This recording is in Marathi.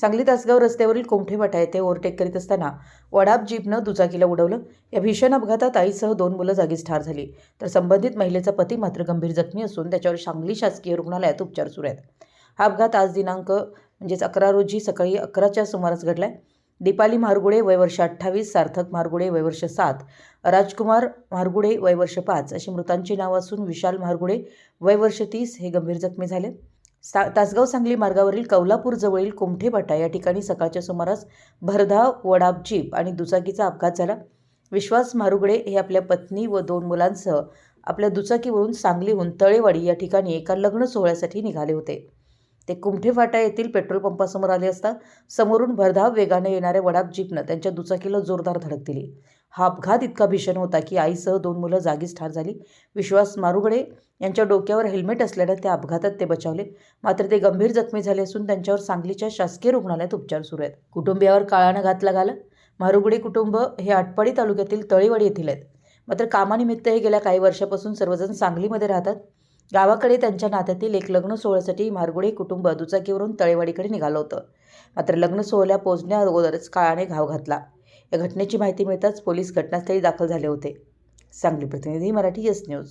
सांगली तासगाव रस्त्यावरील कोमठेवाटा येथे ओव्हरटेक करीत असताना वडाप जीपनं दुचाकीला उडवलं. या भीषण अपघातात आईसह दोन मुलं जागीच ठार झाली. तर संबंधित महिलेचा पती मात्र गंभीर जखमी असून त्याच्यावर सांगली शासकीय रुग्णालयात उपचार सुरू आहेत. हा अपघात आज दिनांक म्हणजेच अकरा रोजी सकाळी अकराच्या सुमारास घडलाय. दीपाली मारगुडे वयवर्ष अठ्ठावीस सार्थक मारगुडे वयवर्ष सात राजकुमार मारगुडे वयवर्ष पाच अशी मृतांची नावं असून विशाल मारगुडे वयवर्ष तीस हे गंभीर जखमी झाले. सा तासगाव सांगली मार्गावरील कौलापूरजवळील कुमठेभाटा या ठिकाणी सकाळच्या सुमारास भरधाव वडाप जीप आणि दुचाकीचा अपघात झाला. विश्वास मारुगडे हे आपल्या पत्नी व दोन मुलांसह आपल्या दुचाकीवरून सांगलीहून तळेवाडी या ठिकाणी एका लग्न सोहळ्यासाठी निघाले होते. ते कुमठेफाटा येथील पेट्रोल पंपासमोर आले असता समोरून भरधाव वेगाने येणाऱ्या वडाप जीपनं त्यांच्या दुचाकीला जोरदार धडक दिली. हा अपघात इतका भीषण होता की आईसह दोन मुलं जागीच ठार झाली. विश्वास मारुगडे यांच्या डोक्यावर हेल्मेट असल्यानं त्या अपघातात ते बचावले. मात्र ते गंभीर जखमी झाले असून त्यांच्यावर सांगलीच्या शासकीय रुग्णालयात उपचार सुरू आहेत. कुटुंबियावर काळानं घात लागला. मारुगडे कुटुंब हे आटपाडी तालुक्यातील तळेवाडी येथील आहेत. मात्र कामानिमित्त हे गेल्या काही वर्षापासून सर्वजण सांगलीमध्ये राहतात. गावाकडे त्यांच्या नात्यातील एक लग्न सोहळ्यासाठी मारगुडे कुटुंब दुचाकीवरून तळेवाडीकडे निघालं होतं. मात्र लग्न सोहळ्या पोहोचण्या अगोदरच काळाने घाव घातला. या घटनेची माहिती मिळताच पोलीस घटनास्थळी दाखल झाले होते. सांगली प्रतिनिधी मराठी एस न्यूज.